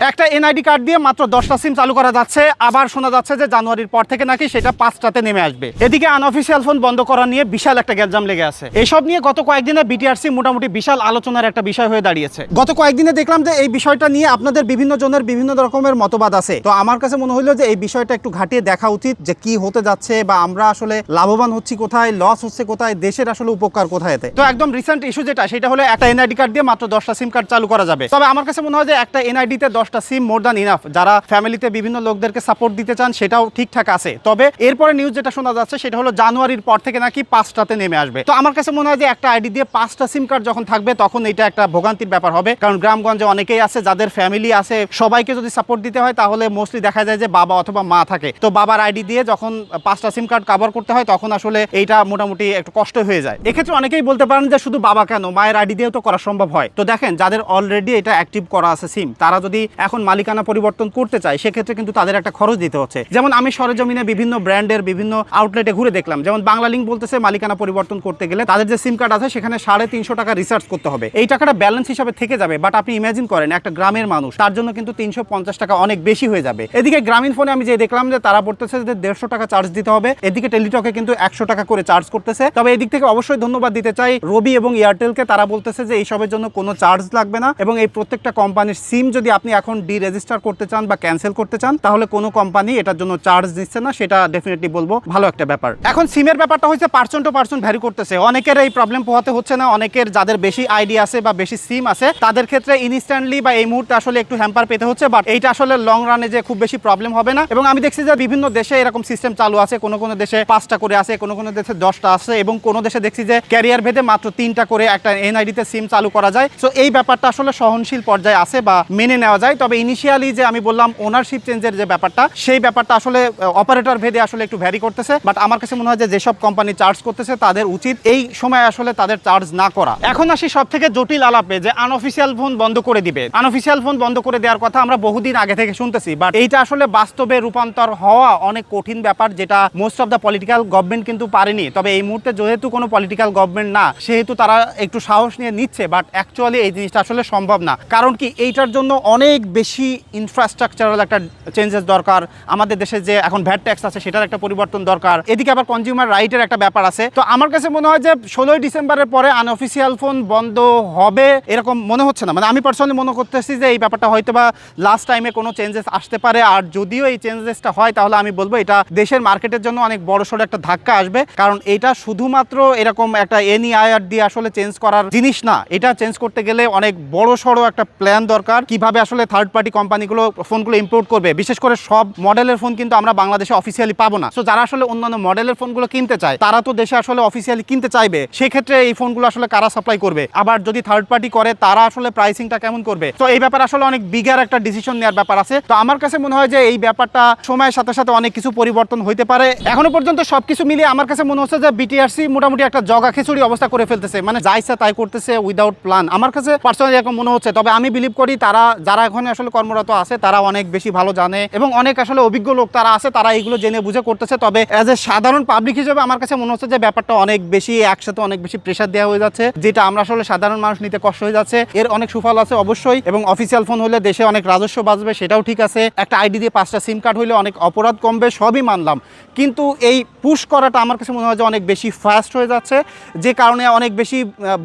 একটা NID card দিয়ে মাত্র দশটা সিম চালু করা যাচ্ছে। আবার শোনা যাচ্ছে যে জানুয়ারির পর থেকে নাকি সেটা পাঁচটাতে নেমে আসবে। এদিকে আনঅফিসিয়াল ফোন বন্ধ করা নিয়ে বিশাল একটা গ্যাঞ্জাম লেগে আছে। এসব নিয়ে গত কয়েকদিনে বিটিআরসি মোটামুটি বিশাল আলোচনার একটা বিষয় হয়ে দাঁড়িয়েছে। গত কয়েকদিনে দেখলাম যে এই বিষয়টা নিয়ে আপনাদের বিভিন্ন জনের বিভিন্ন রকমের মতবাদ আছে। তো আমার কাছে মনে হলো যে এই বিষয়টা একটু ঘাটিয়ে দেখা উচিত যে কি হতে যাচ্ছে বা আমরা আসলে লাভবান হচ্ছি কোথায় লস হচ্ছে কোথায়, দেশের আসলে উপকার কোথায় তো একদম রিসেন্ট ইস্যু যেটা, সেটা হলো একটা এনআইডি কার্ড দিয়ে মাত্র দশটা সিম কার্ড চালু করা যাবে। তবে আমার কাছে মনে হয় যে একটা এনআইডি তে দশটা সিম মোর দ্যান ইনাফ যারা ফ্যামিলিতে বিভিন্ন লোকদেরকে সাপোর্ট দিতে চান, সেটাও ঠিকঠাক আছে। তবে এরপরে নিউজ যেটা শোনা যাচ্ছে, সেটা হলো জানুয়ারির পর থেকে নাকি পাঁচটাতে নেমে আসবে। তো আমার কাছে মনে হয় যে একটা আইডি দিয়ে পাঁচটা সিম কার্ড যখন থাকবে, তখন এটা একটা ভোগান্তির ব্যাপার হবে। কারণ গ্রামগঞ্জে অনেকেই আছে, যাদের ফ্যামিলি আছে, সবাইকে যদি সাপোর্ট দিতে হয়, তাহলে মোস্টলি দেখা যায় যে বাবা অথবা মা থাকে। তো বাবার আইডি দিয়ে যখন পাঁচটা সিম কার্ড কভার করতে হয়, তখন আসলে এইটা মোটামুটি একটু কষ্ট হয়ে যায়। এক্ষেত্রে অনেকেই বলতে পারেন যে শুধু বাবা কেন? মায়ের আইডি দিয়েও তো করা সম্ভব হয়। তো দেখেন, যাদের অলরেডি এটা অ্যাক্টিভ করা আছে সিম তারা যদি এখন মালিকানা পরিবর্তন করতে চায়, সেক্ষেত্রে কিন্তু তাদের একটা খরচ দিতে হচ্ছে। যেমন আমি সরেজমিনে বিভিন্ন ব্র্যান্ডের বিভিন্ন আউটলেটে ঘুরে দেখলাম। যেমন বাংলা লিঙ্ক বলতেছে মালিকানা পরিবর্তন করতে গেলে তাদের যে সিম কার্ড আছে, সেখানে সাড়ে তিনশো টাকা রিসার্চ করতে হবে। এই টাকাটা ব্যালেন্স হিসাবে থেকে যাবে বাট আপনি ইমাজিন করেন, একটা গ্রামের মানুষ, তার জন্য কিন্তু তিনশো পঞ্চাশ টাকা অনেক বেশি হয়ে যাবে। এদিকে গ্রামীণ ফোনে আমি যে দেখলাম যে তারা বলতেছে যে দেড়শো টাকা চার্জ দিতে হবে, এদিকে টেলিটকে কিন্তু একশো টাকা করে চার্জ করতেছে। তবে এদিক থেকে অবশ্যই ধন্যবাদ দিতে চাই রবি এবং এয়ারটেলকে তারা বলতেছে যে এইসবের জন্য কোনো চার্জ লাগবে না এবং এই প্রত্যেকটা কোম্পানির সিম যদি আপনি এখন ডি রেজিস্টার করতে চান বা ক্যান্সেল করতে চান, তাহলে কোনো কোম্পানি এটার জন্য চার্জ দিচ্ছে না, সেটা ডেফিনেটলি বলব, ভালো একটা ব্যাপার। এখন সিমের ব্যাপারটা হচ্ছে পার্সন টু পার্সন ভ্যারি করতেছে। অনেকের এই প্রবলেম পোহাতে হচ্ছে না, অনেকের যাদের বেশি আইডি আছে বা বেশি সিম আছে, তাদের ক্ষেত্রে ইনস্ট্যান্টলি বা এই মুহূর্তে আসলে একটু হ্যাম্পার পেতে হচ্ছে বাট এইটা আসলে লং রানে যে খুব বেশি প্রবলেম হবে না। এবং আমি দেখছি যে বিভিন্ন দেশে এরকম সিস্টেম চালু আছে, কোনো কোনো দেশে পাঁচটা করে আছে, কোনো কোনো দেশে দশটা আছে, এবং কোনো দেশে দেখছি যে ক্যারিয়ার ভেদে মাত্র তিনটা করে একটা এনআইডিতে সিম চালু করা যায়। সো এই ব্যাপারটা আসলে সহনশীল পর্যায়ে আছে বা মেনে নেওয়া যায়। তবে ইনিশিয়ালি যে আমি বললাম ওনারশিপ চেঞ্জের যে ব্যাপারটা, সেই ব্যাপারটা আসলে অপারেটর ভেদে আসলে একটু ভ্যারি করতেছে। বাট আমার কাছে মনে হয় যে যেসব কোম্পানি চার্জ করতেছে, তাদের উচিত এই সময় আসলে তাদের চার্জ না করা। এখন আসি সব থেকে জটিল আলাপে যে আনঅফিসিয়াল ফোন বন্ধ করে দিবে। আনঅফিসিয়াল ফোন বন্ধ করে দেওয়ার কথা আমরা বহুদিন আগে থেকে শুনতেছি বাট এইটা আসলে বাস্তবে রূপান্তর হওয়া অনেক কঠিন ব্যাপার, যেটা most of the political government কিন্তু পারেনি। তবে এই মুহূর্তে যেহেতু কোনো পলিটিক্যাল গভর্নমেন্ট না, সেহেতু তারা একটু সাহস নিয়ে নিচ্ছে বাট অ্যাকচুয়ালি এই জিনিসটা আসলে সম্ভব না। কারণ কি, এইটার জন্য অনেক বেশি ইনফ্রাস্ট্রাকচারাল একটা চেঞ্জেস দরকার। আমাদের দেশে যে এখন ভ্যাট ট্যাক্স আছে, সেটার একটা পরিবর্তন দরকার। এদিকে আবার কনজিউমার রাইটের একটা ব্যাপার আছে। তো আমার কাছে মনে হয় যে ষোলোই ডিসেম্বরের পরে আনঅফিসিয়াল ফোন বন্ধ হবে এরকম মনে হচ্ছে না। মানে আমি পার্সোনালি মনে করতেছি যে এই ব্যাপারটা হয়তো বা লাস্ট টাইমে কোনো চেঞ্জেস আসতে পারে। আর যদিও এই চেঞ্জেসটা হয়, তাহলে আমি বলব এটা দেশের মার্কেটের জন্য অনেক বড় সড়ো একটা ধাক্কা আসবে। কারণ এটা শুধুমাত্র এরকম একটা এনইআইআর দিয়ে আসলে চেঞ্জ করার জিনিস না। এটা চেঞ্জ করতে গেলে অনেক বড় সড়ো একটা প্ল্যান দরকার। কীভাবে আসলে থার্ড পার্টি কোম্পানিগুলো ফোনগুলো ইম্পোর্ট করবে। বিশেষ করে সব মডেলের ফোন কিন্তু আমরা বাংলাদেশে অফিসিয়ালি পাবো না। তো যারা আসলে অন্যান্য মডেলের ফোনগুলো কিনতে চায়, তারা তো দেশে আসলে অফিসিয়ালি কিনতে চাইবে। সেক্ষেত্রে এই ফোনগুলো আসলে কারা সাপ্লাই করবে? আবার যদি থার্ড পার্টি করে, তারা আসলে প্রাইসিংটা কেমন করবে? তো এই ব্যাপারে আসলে অনেক বিগার একটা ডিসিশন নেওয়ার ব্যাপার আছে। তো আমার কাছে মনে হয় যে এই ব্যাপারটা সময়ের সাথে সাথে অনেক কিছু পরিবর্তন হইতে পারে। এখনও পর্যন্ত সবকিছু মিলিয়ে আমার কাছে মনে হচ্ছে যে বিটিআরসি মোটামুটি একটা জগা খিচুড়ি অবস্থা করে ফেলতেছে। মানে যা ইচ্ছা তাই করতেছে উইদাউট প্ল্যান আমার কাছে পার্সোনালি এরকম মনে হচ্ছে, তবে আমি বিলিভ করি তারা, যারা এখন আসলে কর্মরত আছে, তারা অনেক বেশি ভালো জানে এবং অনেক আসলে অভিজ্ঞ লোক তারা আছে, তারা এইগুলো জেনে বুঝে করতেছে। তবে অ্যাজ এ সাধারণ পাবলিক হিসেবে আমার কাছে মনে হচ্ছে যে ব্যাপারটা অনেক বেশি একসাথে অনেক বেশি প্রেশার দেওয়া হয়ে যাচ্ছে, যেটা আমরা আসলে সাধারণ মানুষ নিতে কষ্ট হয়ে যাচ্ছে। এর অনেক সুফল আছে অবশ্যই এবং অফিসিয়াল ফোন হলে দেশে অনেক রাজস্ব বাঁচবে সেটাও ঠিক আছে। একটা আইডি দিয়ে পাঁচটা সিম কার্ড হলে অনেক অপরাধ কমবে, সবই মানলাম। কিন্তু এই পুশ করাটা আমার কাছে মনে হয় যে অনেক বেশি ফাস্ট হয়ে যাচ্ছে, যে কারণে অনেক বেশি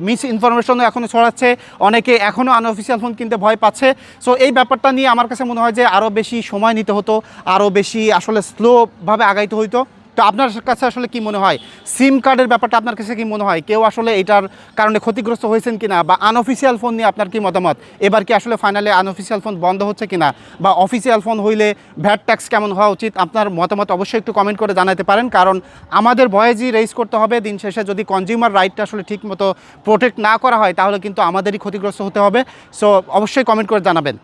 মিস ইনফরমেশনও এখনও ছড়াচ্ছে, অনেকে এখনও আনঅফিসিয়াল ফোন কিনতে ভয় পাচ্ছে। সো এই ব্যাপারটা নিয়ে আমার কাছে মনে হয় যে আরও বেশি সময় নিতে হতো আরও বেশি আসলে স্লোভাবে আগাইতে হইতো। তো আপনার কাছে আসলে কি মনে হয়? সিম কার্ডের ব্যাপারটা আপনার কাছে কি মনে হয়? কেউ আসলে এটার কারণে ক্ষতিগ্রস্ত হয়েছেন কিনা? বা আনঅফিসিয়াল ফোন নিয়ে আপনার কি মতামত? এবার কি আসলে ফাইনালে আনঅফিসিয়াল ফোন বন্ধ হচ্ছে কিনা? বা অফিসিয়াল ফোন হইলে ভ্যাট ট্যাক্স কেমন হওয়া উচিত? আপনার মতামত অবশ্যই একটু কমেন্ট করে জানাতে পারেন। কারণ আমাদের ভয়েজই রেজ করতে হবে। দিন শেষে যদি কনজিউমার রাইটটা আসলে ঠিক মতো প্রোটেক্ট না করা হয়, তাহলে কিন্তু আমাদেরই ক্ষতিগ্রস্ত হতে হবে। সো অবশ্যই কমেন্ট করে জানাবেন।